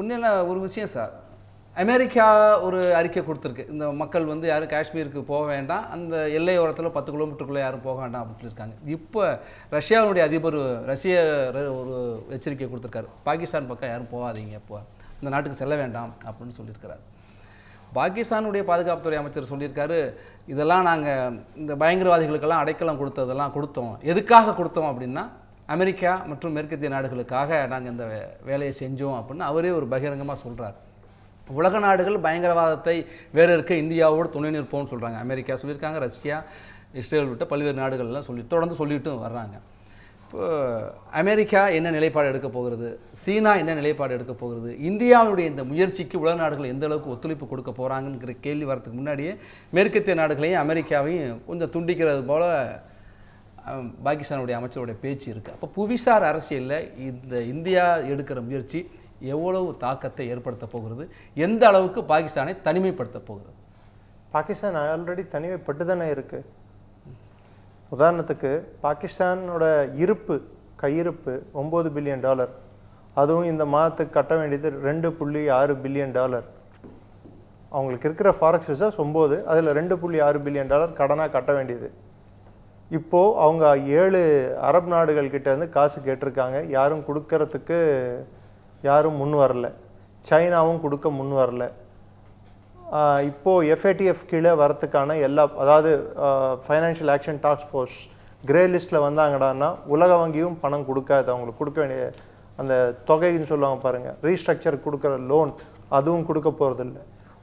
உண்மையான ஒரு விஷயம் சார். அமெரிக்கா ஒரு அறிக்கை கொடுத்துருக்கு. இந்த மக்கள் வந்து யாரும் காஷ்மீருக்கு போக வேண்டாம். அந்த எல்லையோரத்தில் பத்து கிலோமீட்டருக்குள்ளே யாரும் போக வேண்டாம் அப்படின்னு இருக்காங்க இப்போ ரஷ்யாவுடைய அதிபர் ரஷ்ய ஒரு எச்சரிக்கை கொடுத்துருக்காரு. பாகிஸ்தான் பக்கம் யாரும் போகாதீங்க இப்போ. இந்த நாட்டுக்கு செல்ல வேண்டாம் அப்படின்னு சொல்லியிருக்கிறார். பாகிஸ்தானுடைய பாதுகாப்புத்துறை அமைச்சர் சொல்லியிருக்காரு. இதெல்லாம் நாங்கள் இந்த பயங்கரவாதிகளுக்கெல்லாம் அடைக்கலம் கொடுத்ததெல்லாம் கொடுத்தோம். எதுக்காக கொடுத்தோம் அப்படின்னா அமெரிக்கா மற்றும் மேற்கத்திய நாடுகளுக்காக நாங்கள் இந்த வேலையை செஞ்சோம் அப்படின்னு அவரே ஒரு பகிரங்கமாக சொல்கிறார் உலக நாடுகள் பயங்கரவாதத்தை வேற இருக்க இந்தியாவோடு துணை நிற்போம்னு சொல்கிறாங்க அமெரிக்கா சொல்லியிருக்காங்க ரஷ்யா இஸ்ரேல் விட்ட பல்வேறு நாடுகள்லாம் சொல்லி தொடர்ந்து சொல்லிட்டும் வர்றாங்க. இப்போ அமெரிக்கா என்ன நிலைப்பாடு எடுக்க போகிறது? சீனா என்ன நிலைப்பாடு எடுக்க போகிறது? இந்தியாவுடைய இந்த முயற்சிக்கு உலக நாடுகள் எந்த அளவுக்கு ஒத்துழைப்பு கொடுக்க போகிறாங்கிற கேள்வி வரதுக்கு முன்னாடியே மேற்கத்திய நாடுகளையும் அமெரிக்காவையும் கொஞ்சம் துண்டிக்கிறது போல் பாகிஸ்தானுடைய அமைச்சருடைய பேச்சு இருக்குது அப்போ புவிசார் அரசியலில் இந்த இந்தியா எடுக்கிற முயற்சி எவ்வளவு தாக்கத்தை ஏற்படுத்த போகிறது? எந்த அளவுக்கு பாகிஸ்தானை தனிமைப்படுத்த போகிறது? பாகிஸ்தான் ஆல்ரெடி தனிமைப்பட்டு தானே இருக்குது உதாரணத்துக்கு பாகிஸ்தானோட இருப்பு கையிருப்பு ஒம்பது பில்லியன் டாலர் அதுவும் இந்த மாதத்துக்கு கட்ட வேண்டியது ரெண்டு புள்ளி ஆறு பில்லியன் டாலர் அவங்களுக்கு இருக்கிற ஃபாரக்ஸ் ரிசர்வ்ஸ் ஒம்பது அதில் ரெண்டு புள்ளி ஆறு பில்லியன் டாலர் கடனாக கட்ட வேண்டியது. இப்போது அவங்க ஏழு அரபு நாடுகள்கிட்டேருந்து காசு கேட்டிருக்காங்க. யாரும் கொடுக்கறதுக்கு யாரும் முன் வரல. சைனாவும் கொடுக்க முன் வரல. இப்போது எஃப்ஏடிஎஃப் கீழே வரத்துக்கான எல்லா அதாவது financial action task force grey லிஸ்ட்டில் வந்தாங்கடான்னா உலக வங்கியும் பணம் கொடுக்காது. அவங்களுக்கு கொடுக்க வேண்டிய அந்த தொகைன்னு சொல்லுவாங்க பாருங்கள் ரீஸ்ட்ரக்சர் கொடுக்குற லோன் அதுவும் கொடுக்க போகிறதில்ல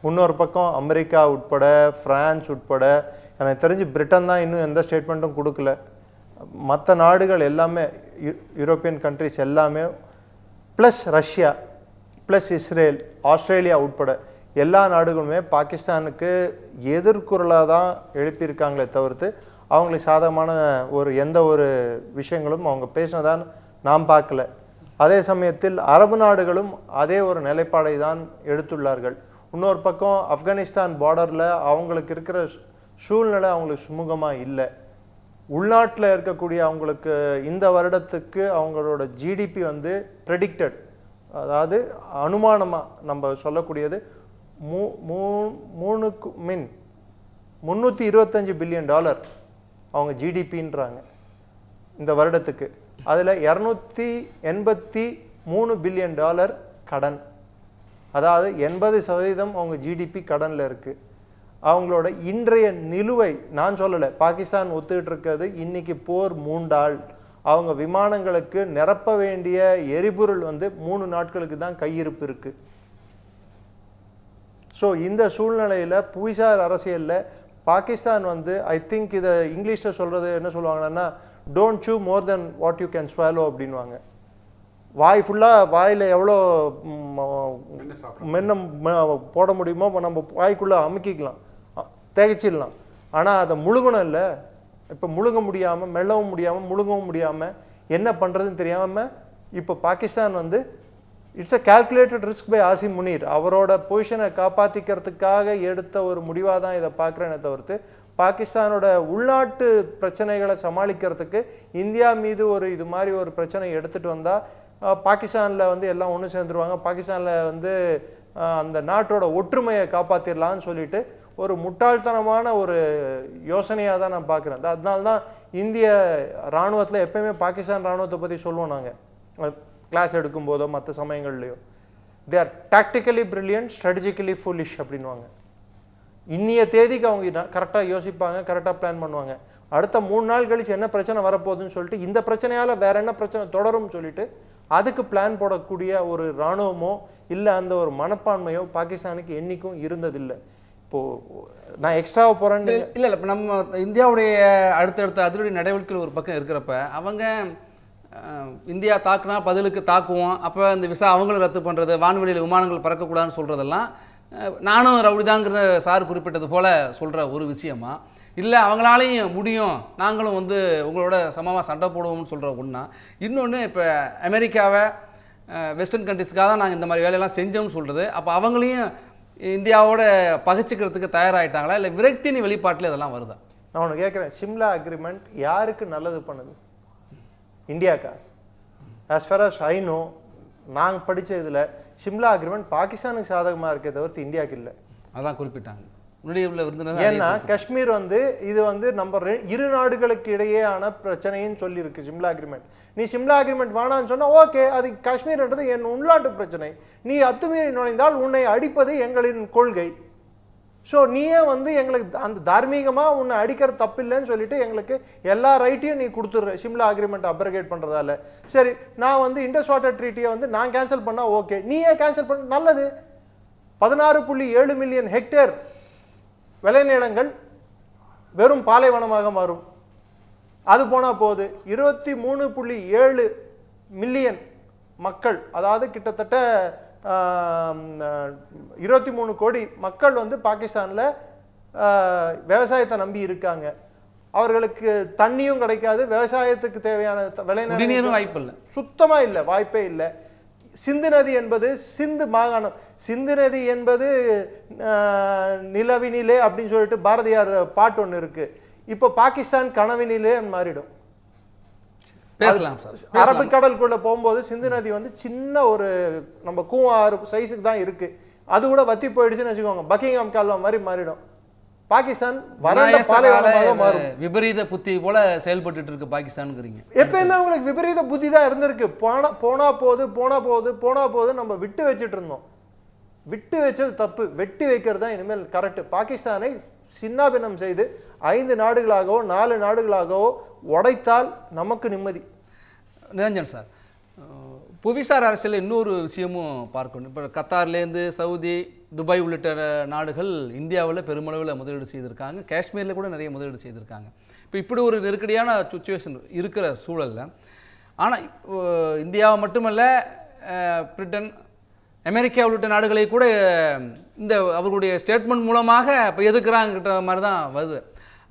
இன்னொரு பக்கம் அமெரிக்கா உட்பட ஃப்ரான்ஸ் உட்பட எனக்கு தெரிஞ்சு பிரிட்டன் தான் இன்னும் எந்த ஸ்டேட்மெண்ட்டும் கொடுக்கல. மற்ற நாடுகள் எல்லாமே யூரோப்பியன் கண்ட்ரிஸ் எல்லாமே plus Russia plus Israel Australia உட்பட எல்லா நாடுகளுமே பாகிஸ்தானுக்கு எதிர்குரலாக தான் எழுப்பியிருக்காங்களே தவிர்த்து அவங்களுக்கு சாதகமான ஒரு எந்த ஒரு விஷயங்களும் அவங்க பேசினதான் நாம் பார்க்கல. அதே சமயத்தில் அரபு நாடுகளும் அதே ஒரு நிலைப்பாடை தான் எடுத்துள்ளார்கள். இன்னொரு பக்கம் ஆப்கானிஸ்தான் பார்டரில் அவங்களுக்கு இருக்கிற சூழ்நிலை அவங்களுக்கு சுமூகமாக இல்லை. உள்நாட்டில் இருக்கக்கூடிய அவங்களுக்கு இந்த வருடத்துக்கு அவங்களோட ஜிடிபி வந்து ப்ரெடிக்டட் அதாவது அனுமானமாக நம்ம சொல்லக்கூடியது மூ மூ மூணுக்கு மின் முந்நூற்றி இருபத்தஞ்சு பில்லியன் டாலர் அவங்க ஜிடிபின்றாங்க இந்த வருடத்துக்கு. அதில் இரநூத்தி எண்பத்தி மூணு பில்லியன் டாலர் கடன். அதாவது எண்பது சதவீதம் அவங்க ஜிடிபி கடனில் இருக்குது அவங்களோட இன்றைய நிலுவை நான் சொல்லலை பாகிஸ்தான் ஒத்துக்கிட்டு இருக்கிறது இன்னைக்கு போர் மூண்டால் அவங்க விமானங்களுக்கு நிரப்ப வேண்டிய எரிபொருள் வந்து மூணு நாட்களுக்கு தான் கையிருப்பு இருக்குது ஸோ இந்த சூழ்நிலையில் புவிசார் அரசியலில் பாகிஸ்தான் வந்து ஐ திங்க் இதை இங்கிலீஷில் சொல்கிறது என்ன சொல்லுவாங்கன்னா don't chew more than what you can swallow அப்படின்வாங்க வாய் ஃபுல்லாக வாயில் எவ்வளோ மென்ன போட முடியுமோ நம்ம வாய்க்குள்ளே அமுக்கிக்கலாம். அ- ஆனால் அதை முழுகணும் இல்லை. இப்போ முழுங்க முடியாமல் மெல்லவும் முடியாமல் முழுங்கவும் முடியாமல் என்ன பண்ணுறதுன்னு தெரியாமல் இப்போ பாகிஸ்தான் வந்து it's a calculated risk by Asim Munir அவரோட பொசிஷனை காப்பாற்றிக்கிறதுக்காக எடுத்த ஒரு முடிவாக தான் இதை பார்க்குறேனே தவிர்த்து பாகிஸ்தானோட உள்நாட்டு பிரச்சனைகளை சமாளிக்கிறதுக்கு இந்தியா மீது ஒரு இது மாதிரி ஒரு பிரச்சனை எடுத்துகிட்டு வந்தால் பாகிஸ்தானில் வந்து எல்லாம் ஒன்று சேர்ந்துருவாங்க. பாகிஸ்தானில் வந்து அந்த நாட்டோட ஒற்றுமையை காப்பாற்றிடலான்னு சொல்லிட்டு ஒரு முட்டாள்தனமான ஒரு யோசனையாக தான் நான் பார்க்குறேன். அதனால தான் இந்திய இராணுவத்தில் எப்பயுமே பாகிஸ்தான் இராணுவத்தை பற்றி சொல்லுவோம் நாங்கள் கிளாஸ் எடுக்கும் போதோ மற்ற சமயங்கள்லையோ. They are tactically brilliant strategically foolish அப்படின்வாங்க இன்னிய தேதிக்கு அவங்க கரெக்டாக யோசிப்பாங்க கரெக்டாக பிளான் பண்ணுவாங்க. அடுத்த மூணு நாள் கழிச்சு என்ன பிரச்சனை வரப்போகுதுன்னு சொல்லிட்டு இந்த பிரச்சனையால் வேற என்ன பிரச்சனை தொடரும்னு சொல்லிட்டு அதுக்கு பிளான் போடக்கூடிய ஒரு இராணுவமோ இல்லை அந்த ஒரு மனப்பான்மையோ பாகிஸ்தானுக்கு என்னைக்கும் இருந்ததில்லை. இப்போ நான் எக்ஸ்ட்ராவாக போகிறேன்னு இல்லை இல்லை. இப்போ நம்ம இந்தியாவுடைய அடுத்தடுத்த அதிரடி நடவடிக்கைகள் ஒரு பக்கம் இருக்கிறப்ப அவங்க இந்தியா தாக்குனா பதிலுக்கு தாக்குவோம். அப்போ இந்த விசா அவங்களும் ரத்து பண்ணுறது வான்வெளியில் விமானங்கள் பறக்கக்கூடாதுன்னு சொல்கிறதெல்லாம் நானும் ரவுடிதாங்கிற சார் குறிப்பிட்டது போல் சொல்கிற ஒரு விஷயமா இல்லை அவங்களாலையும் முடியும். நாங்களும் வந்து உங்களோட சமமாக சண்டை போடுவோம்னு சொல்கிற ஒன்றா இன்னொன்று இப்போ அமெரிக்காவை வெஸ்டர்ன் கண்ட்ரிஸ்க்காக தான் நாங்கள் இந்த மாதிரி வேலையெல்லாம் செஞ்சோம்னு சொல்கிறது அப்போ அவங்களையும் இந்தியாவோட பகைச்சிக்கிறதுக்கு தயாராகிட்டாங்களா இல்லை விரக்தியின் வெளிப்பாட்டில் இதெல்லாம் வருதா? நான் ஒன்று கேட்குறேன். சிம்லா அக்ரிமெண்ட் யாருக்கு நல்லது பண்ணுது? இந்தியாக்கா? As far as I know நாங்கள் படிச்ச இதில் சிம்லா அக்ரிமெண்ட் பாகிஸ்தானுக்கு சாதகமாக இருக்கே தவிர்த்து இந்தியாவுக்கு இல்லை. அதான் குறிப்பிட்டாங்க. முன்னாடி உள்ள விருந்தினர் ஏன்னா காஷ்மீர் வந்து இது வந்து நம்ம இரு நாடுகளுக்கு இடையேயான பிரச்சனைன்னு சொல்லியிருக்கு சிம்லா அக்ரிமெண்ட் நீ சிம்லா அக்ரிமெண்ட் வேணான்னு சொன்னா ஓகே அது காஷ்மீர்ன்றது என் உள்நாட்டு பிரச்சனை. நீ அத்துமீறி நுழைந்தால் உன்னை அடிப்பது எங்களின் கொள்கை. ஸோ நீயே வந்து எங்களுக்கு அந்த தார்மீகமாக உன்னை அடிக்கிற தப்பில்லைன்னு சொல்லிட்டு எங்களுக்கு எல்லா ரைட்டையும் நீ கொடுத்துட்ற சிம்லா அக்ரிமெண்ட் அப்ரகேட் பண்ணுறதால சரி நான் வந்து இண்டஸ் வாட்டர் ட்ரீட்டியை வந்து நான் கேன்சல் பண்ணால் ஓகே. நீயே கேன்சல் பண்ண நல்லது. பதினாறு புள்ளி ஏழு மில்லியன் ஹெக்டேர் விளைநிலங்கள் வெறும் பாலைவனமாக மாறும். அது போனால் போகுது. இருபத்தி மூணு புள்ளி ஏழு மில்லியன் மக்கள் அதாவது கிட்டத்தட்ட இருபத்தி மூணு கோடி மக்கள் வந்து பாகிஸ்தானில் விவசாயத்தை நம்பி இருக்காங்க. அவர்களுக்கு தண்ணியும் கிடைக்காது விவசாயத்துக்கு தேவையான குடிநீரும் வாய்ப்பு இல்லை சுத்தமா இல்லை வாய்ப்பே இல்லை. சிந்து நதி என்பது சிந்து மாகாணம். சிந்து நதி என்பது நிலவினிலே அப்படின்னு சொல்லிட்டு பாரதியார் பாட்டு ஒன்று இருக்கு. இப்போ பாகிஸ்தான் கனவினிலே மாறிடும். பேசலாம் சார். அரபிக்கடலுக்குள்ள போகும்போது சிந்து நதி வந்து சின்ன ஒரு நம்ம கூவாறு சைஸுக்கு தான் இருக்கு. அது கூட வத்தி போயிடுச்சுன்னு வச்சுக்கோங்க. பக்கிங்ஹாம் கால்வா மாதிரி மாறிடும். பாகிஸ்தான் விபரீத புத்தி போல செயல்பட்டுட்டு இருக்கு பாகிஸ்தானுங்கிறீங்க. எப்பயுமே உங்களுக்கு விபரீத புத்தி தான் இருந்திருக்கு? போனா போனா போகுது போனா போகுது போனா போகுது நம்ம விட்டு வச்சுட்டு இருந்தோம். விட்டு வச்சது தப்பு. வெட்டி வைக்கிறது தான் இனிமேல் கரெக்ட் பாகிஸ்தானை சின்னாபின்னம் செய்து ஐந்து நாடுகளாகவோ நாலு நாடுகளாகவோ உடைத்தால் நமக்கு நிம்மதி. நிரஞ்சன் சார் புவிசார் அரசியல் இன்னொரு விஷயமும் பார்க்கணும். இப்போ கத்தார்லேருந்து சவுதி துபாய் உள்ளிட்ட நாடுகள் இந்தியாவில் பெருமளவில் முதலீடு செய்திருக்காங்க. காஷ்மீரில் கூட நிறைய முதலீடு செய்திருக்காங்க. இப்போ இப்படி ஒரு நெருக்கடியான சுச்சுவேஷன் இருக்கிற சூழலில் ஆனால் இந்தியாவை மட்டுமல்ல பிரிட்டன் அமெரிக்கா உள்ளிட்ட நாடுகளை கூட இந்த அவர்களுடைய ஸ்டேட்மெண்ட் மூலமாக இப்போ எதுக்குறாங்கிற மாதிரி தான் வருது.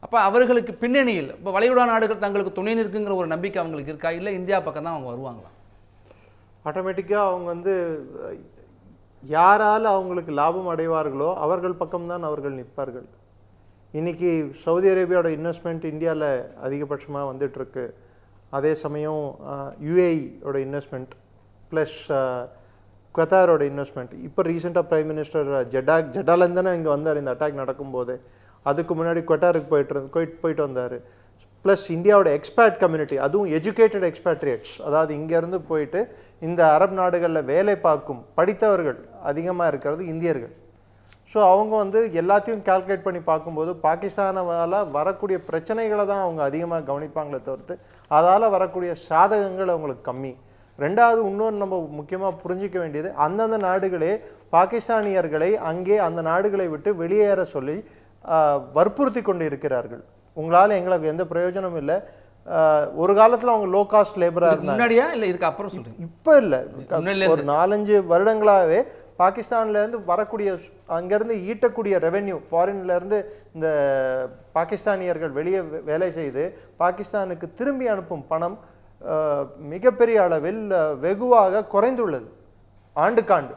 அப்போ அவர்களுக்கு பின்னணியில் இப்போ வளைகுடா நாடுகள் தங்களுக்கு துணை நிற்குங்கிற ஒரு நம்பிக்கை அவங்களுக்கு இருக்கா? இல்லை இந்தியா பக்கம் தான் அவங்க வருவாங்களா? ஆட்டோமேட்டிக்காக அவங்க வந்து யாரால் அவங்களுக்கு லாபம் அடைவார்களோ அவர்கள் பக்கம்தான் அவர்கள் நிற்பார்கள். இன்னைக்கு சவுதி அரேபியாவோட இன்வெஸ்ட்மெண்ட் இந்தியாவில் அதிகபட்சமாக வந்துட்டுருக்கு. அதே சமயம் யுஏஇயோட இன்வெஸ்ட்மெண்ட் ப்ளஸ் கத்தாரோட இன்வெஸ்ட்மெண்ட் இப்போ ரீசெண்டாக ப்ரைம் மினிஸ்டர் ஜெடாக் ஜெடாலேருந்து தானே இங்கே வந்தார் இந்த அட்டாக் நடக்கும்போது. அதுக்கு முன்னாடி கொட்டாருக்கு போயிட்டு போயிட்டு போயிட்டு வந்தார். ப்ளஸ் இந்தியாவோட எக்ஸ்பேட் கம்யூனிட்டி அதுவும் எஜுகேட்டட் எக்ஸ்பேட்ரியேட்ஸ் அதாவது இங்கேருந்து போயிட்டு இந்த அரப் நாடுகளில் வேலை பார்க்கும் படித்தவர்கள் அதிகமாக இருக்கிறது இந்தியர்கள். ஸோ அவங்க வந்து எல்லாத்தையும் கால்குலேட் பண்ணி பார்க்கும்போது பாகிஸ்தானால் வரக்கூடிய பிரச்சனைகளை தான் அவங்க அதிகமாக கவனிப்பாங்களே தவிர்த்து அதால் வரக்கூடிய சாதகங்கள் அவங்களுக்கு கம்மி. ரெண்டாவது இன்னொன்று நம்ம முக்கியமாக புரிஞ்சிக்க வேண்டியது அந்தந்த நாடுகளே பாகிஸ்தானியர்களை அங்கே அந்த நாடுகளை விட்டு வெளியேற சொல்லி வற்புறுத்தி கொண்டு இருக்கிறார்கள். உங்களால் எங்களுக்கு எந்த பிரயோஜனமும் இல்லை. ஒரு காலத்தில் அவங்க லோ காஸ்ட் லேபராக இதுக்கு முன்னாடியா? இல்லை இதுக்கு அப்புறம் சொல்றீங்க. இப்போ இல்லை. ஒரு நாலஞ்சு வருடங்களாகவே பாகிஸ்தான்ல இருந்து வரக்கூடிய அங்கிருந்து ஈட்டக்கூடிய ரெவென்யூ இருந்து இந்த பாகிஸ்தானியர்கள் வெளியே வேலை செய்து பாகிஸ்தானுக்கு திரும்பி அனுப்பும் பணம் மிகப்பெரிய அளவில் வெகுவாக குறைந்துள்ளது. ஆண்டுக்காண்டு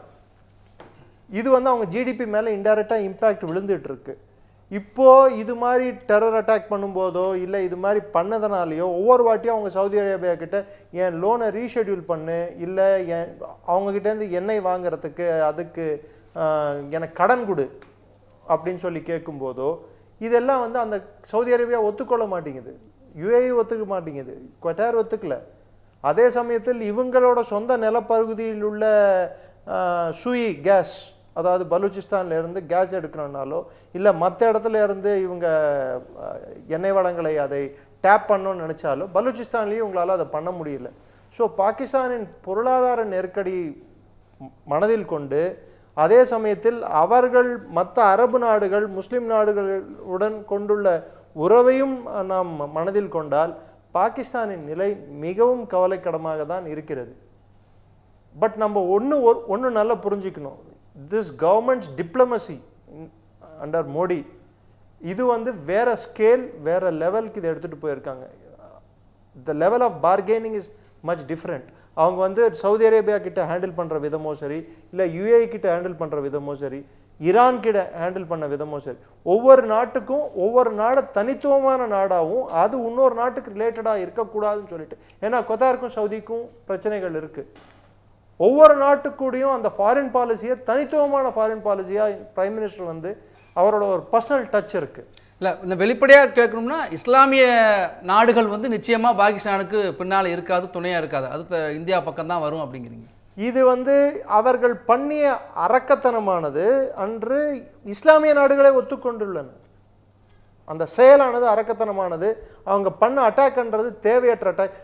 இது வந்து அவங்க ஜிடிபி மேலே இன்டைரக்டாக இம்பேக்ட் விழுந்துட்டு இருக்கு. இப்போ இது மாதிரி டெரர் அட்டாக் பண்ணும்போதோ இல்லை இது மாதிரி பண்ணதுனாலையோ ஒவ்வொரு வாட்டியும் அவங்க சவுதி அரேபியா கிட்ட என் லோனை ரீஷெட்யூல் பண்ணு இல்லை என் அவங்கக்கிட்டேருந்து எண்ணெய் வாங்குறதுக்கு அதுக்கு எனக்கு கடன் கொடு அப்படின்னு சொல்லி கேட்கும்போதோ இதெல்லாம் வந்து அந்த சவுதி அரேபியா ஒத்துக்கொள்ள மாட்டேங்குது. யுஏஇ ஒத்துக்க மாட்டேங்குது. கொட்டார் ஒத்துக்கல. அதே சமயத்தில் இவங்களோட சொந்த நிலப்பகுதியில் உள்ள சுயி கேஸ் அதாவது பலூச்சிஸ்தான்லேருந்து கேஸ் எடுக்கணுன்னாலோ இல்லை மற்ற இடத்துல இருந்து இவங்க எண்ணெய் வளங்களை அதை டேப் பண்ணணும்னு நினச்சாலோ பலூச்சிஸ்தான்லேயும் உங்களால் அதை பண்ண முடியல. ஸோ பாகிஸ்தானின் பொருளாதார நெருக்கடி மனதில் கொண்டு அதே சமயத்தில் அவர்கள் மற்ற அரபு நாடுகள் முஸ்லீம் நாடுகளுடன் கொண்டுள்ள உறவையும் நாம் மனதில் கொண்டால் பாகிஸ்தானின் நிலை மிகவும் கவலைக்கிடமாக தான் இருக்கிறது. பட் நம்ம ஒன்று ஒன்று நல்லா புரிஞ்சுக்கணும். This government's diplomacy under Modi இது வந்து வேற ஸ்கேல் வேற லெவலுக்கு இதை எடுத்துகிட்டு போயிருக்காங்க. The level of bargaining is much different அவங்க வந்து சவுதி அரேபியா கிட்ட ஹேண்டில் பண்ணுற விதமோ சரி இல்லை யூஏ கிட்ட ஹேண்டில் பண்ணுற விதமோ சரி ஈரான் கிட்ட ஹேண்டில் பண்ண விதமோ சரி ஒவ்வொரு நாட்டுக்கும் ஒவ்வொரு நாடு தனித்துவமான நாடாகவும் அது இன்னொரு நாட்டுக்கு ரிலேட்டடாக இருக்கக்கூடாதுன்னு சொல்லிட்டு. ஏன்னா கொத்தாருக்கும் சவுதிக்கும் பிரச்சனைகள் இருக்குது ஒவ்வொரு நாட்டுக்கூடயும் அந்த ஃபாரின் பாலிசியை தனித்துவமான ஃபாரின் பாலிசியாக பிரைம் மினிஸ்டர் வந்து அவரோட ஒரு பர்சனல் டச் இருக்குது இல்லை இந்த வெளிப்படையாக கேட்கணும்னா இஸ்லாமிய நாடுகள் வந்து நிச்சயமாக பாகிஸ்தானுக்கு பின்னால் இருக்காது துணையாக இருக்காது. அது இந்தியா பக்கம் தான் வரும் அப்படிங்கிறீங்க. இது வந்து அவர்கள் பண்ணிய அரக்கத்தனமானது அன்று இஸ்லாமிய நாடுகளை ஒத்துக்கொண்டுள்ளன. அந்த செயலானது அரக்கத்தனமானது அவங்க பண்ண அட்டாக்ன்றது தேவையற்ற அட்டாக்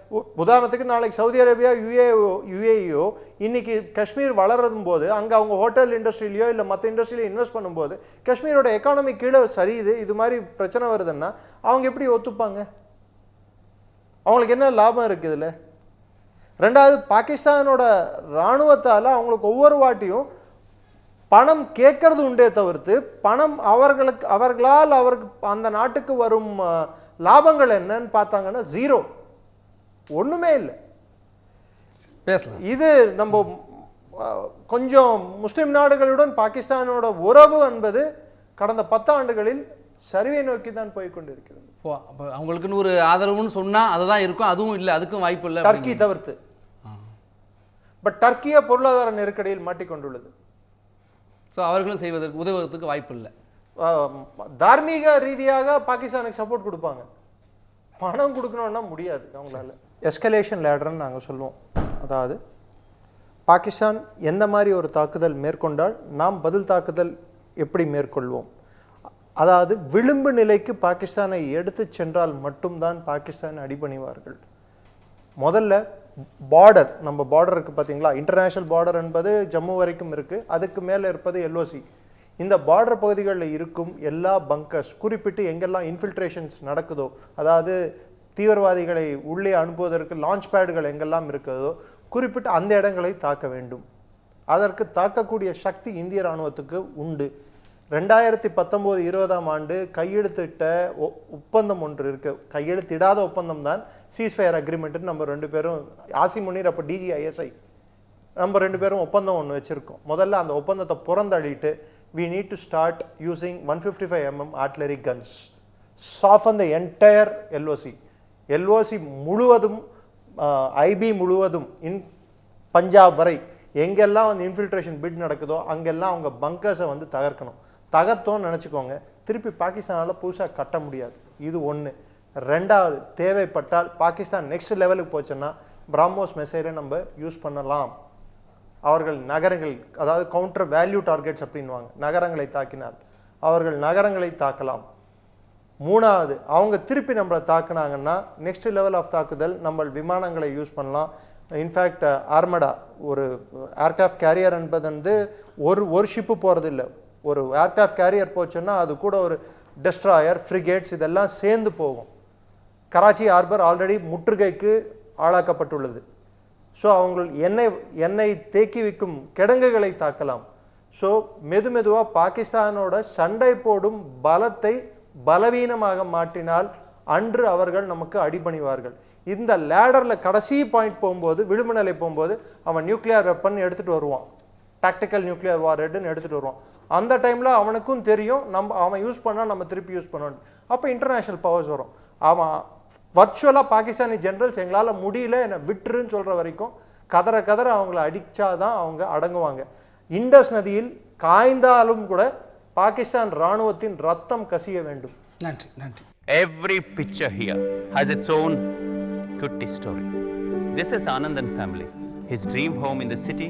உதாரணத்துக்கு நாளைக்கு சவுதி அரேபியா யுஏஓ யுஏஇயோ இன்றைக்கி காஷ்மீர் வளரும் போது அங்கே அவங்க ஹோட்டல் இண்டஸ்ட்ரியிலையோ இல்லை மற்ற இண்டஸ்ட்ரியிலையோ இன்வெஸ்ட் பண்ணும்போது காஷ்மீரோட எக்கானமி கீழே சரியுது இது மாதிரி பிரச்சனை வருதுன்னா அவங்க எப்படி ஒத்துப்பாங்க? அவங்களுக்கு என்ன லாபம் இருக்குது இதில் ரெண்டாவது பாகிஸ்தானோட இராணுவத்தால் அவங்களுக்கு ஒவ்வொரு வாட்டியும் பணம் கேட்கறது உண்டே தவிர்த்து பணம் அவர்களுக்கு அவர்களால் அவருக்கு அந்த நாட்டுக்கு வரும் லாபங்கள் என்னன்னு பார்த்தாங்கன்னா ஜீரோ ஒண்ணுமே இல்லை. பேசலாம். இது நம்ம கொஞ்சம் முஸ்லிம் நாடுகளுடன் பாகிஸ்தானோட உறவு என்பது கடந்த பத்தாண்டுகளில் சரிவை நோக்கி தான் போய் கொண்டிருக்கிறது. இப்போ அப்போ அவங்களுக்குன்னு ஒரு ஆதரவுன்னு சொன்னால் அதுதான் இருக்கும். அதுவும் இல்லை அதுக்கும் வாய்ப்பு இல்லை டர்க்கி தவிர்த்து. பட் டர்க்கிய பொருளாதார நெருக்கடியில் மாட்டிக்கொண்டுள்ளது. ஸோ அவர்களும் செய்வதற்கு உதவுவதற்கு வாய்ப்பு இல்லை. தார்மீக ரீதியாக பாகிஸ்தானுக்கு சப்போர்ட் கொடுப்பாங்க. பணம் கொடுக்கணும்னா முடியாது அவங்களால. எஸ்கலேஷன் லேடர்னு நாங்கள் சொல்லுவோம். அதாவது பாகிஸ்தான் எந்த மாதிரி ஒரு தாக்குதல் மேற்கொண்டால் நாம் பதில் தாக்குதல் எப்படி மேற்கொள்வோம்? அதாவது விளிம்பு நிலைக்கு பாகிஸ்தானை எடுத்து சென்றால் மட்டும்தான் பாகிஸ்தான் அடிபணிவார்கள். முதல்ல பார்டர் நம்ம பார்டர் இருக்குது பார்த்தீங்களா? இன்டர்நேஷ்னல் பார்டர் என்பது ஜம்மு வரைக்கும் இருக்குது அதுக்கு மேலே இருப்பது எல்ஓசி இந்த பார்டர் பகுதிகளில் இருக்கும் எல்லா பங்கர்ஸ் குறிப்பிட்டு எங்கெல்லாம் இன்ஃபில்ட்ரேஷன்ஸ் நடக்குதோ அதாவது தீவிரவாதிகளை உள்ளே அனுப்புவதற்கு லான்ச் பேடுகள் எங்கெல்லாம் இருக்கிறதோ குறிப்பிட்டு அந்த இடங்களை தாக்க வேண்டும். அதற்கு தாக்கக்கூடிய சக்தி இந்திய ராணுவத்துக்கு உண்டு. ரெண்டாயிரத்தி பத்தொம்போது இருபதாம் ஆண்டு கையெழுத்திட்ட ஒ- ஒப்பந்தம் ஒன்று இருக்கு. கையெழுத்திடாத ஒப்பந்தம் தான் சீஸ்ஃபயர் அக்ரிமெண்ட்னு நம்ம ரெண்டு பேரும் ஆசி முனீர் அப்போ டிஜிஐஎஸ்ஐ நம்ம ரெண்டு பேரும் ஒப்பந்தம் ஒன்று வச்சுருக்கோம். முதல்ல அந்த ஒப்பந்தத்தை புறந்தள்ளிட்டு we need to start using one fifty five MM artillery guns சாஃபன் the entire LOC LOC முழுவதும் ஐபி முழுவதும் இன் பஞ்சாப் வரை எங்கெல்லாம் வந்து இன்ஃபில்ட்ரேஷன் பிட் நடக்குதோ அங்கெல்லாம் அவங்க பங்கர்ஸை வந்து தகர்க்கணும். தகர்த்தோன்னு நினச்சிக்கோங்க. திருப்பி பாகிஸ்தானால் புதுசாக கட்ட முடியாது. இது ஒன்று ரெண்டாவது தேவைப்பட்டால் பாகிஸ்தான் நெக்ஸ்ட் லெவலுக்கு போச்சுன்னா பிராமோஸ் மெசைலை நம்ம யூஸ் பண்ணலாம். அவர்கள் நகரங்கள் அதாவது கவுண்டர் வேல்யூ டார்கெட்ஸ் அப்படின்வாங்க நகரங்களை தாக்கினால். அவர்கள் நகரங்களை தாக்கலாம். மூணாவது அவங்க திருப்பி நம்மளை தாக்குனாங்கன்னா நெக்ஸ்ட் லெவல் ஆஃப் தாக்குதல் நம்ம விமானங்களை யூஸ் பண்ணலாம். இன்ஃபேக்ட் ஆர்மடா ஒரு ஏர்கிராஃப்ட் கேரியர் என்பது வந்து ஒரு ஒரு ஷிப்பு போகிறது இல்லை ஒரு ஏர்கிராஃப்ட் கேரியர் போச்சுன்னா அது கூட ஒரு டெஸ்ட்ராயர் ஃப்ரிகேட்ஸ் இதெல்லாம் சேர்ந்து போகும். கராச்சி ஹார்பர் ஆல்ரெடி முற்றுகைக்கு ஆளாக்கப்பட்டுள்ளது. ஸோ அவங்க எண்ணெய் எண்ணெய் தேக்கி வைக்கும் கிடங்குகளை தாக்கலாம். ஸோ மெது மெதுவாக பாகிஸ்தானோட சண்டை போடும் பலத்தை பலவீனமாக மாற்றினால் அன்று அவர்கள் நமக்கு அடிபணிவார்கள். இந்த லேடரில் கடைசி பாயிண்ட் போகும்போது விளிம்பு நிலை போகும்போது அவன் நியூக்ளியர் வெப்பன் எடுத்துகிட்டு வருவான். டாக்டிக்கல் நியூக்ளியர் வார் ஹெட்னு எடுத்துகிட்டு வருவான். அந்த டைமில் அவனுக்கும் தெரியும் நம்ம அவன் யூஸ் பண்ணால் நம்ம திருப்பி யூஸ் பண்ணணும் அப்போ இன்டர்நேஷ்னல் பவர்ஸ் வரும். அவன் வர்ச்சுவலாக பாகிஸ்தானி ஜெனரல்ஸ் எங்களால் முடியல என்னை விட்டுருன்னு சொல்கிற வரைக்கும் கதற கதற அவங்கள அடிச்சாதான் அவங்க அடங்குவாங்க. இண்டஸ் நதியில் காய்ந்தாலும் கூட பாகிஸ்தான் இராணுவத்தின் ரத்தம் கசிய வேண்டும். நன்றி நன்றி. Every picture here has its own kutti story. This is Anandan family. His dream home in the city.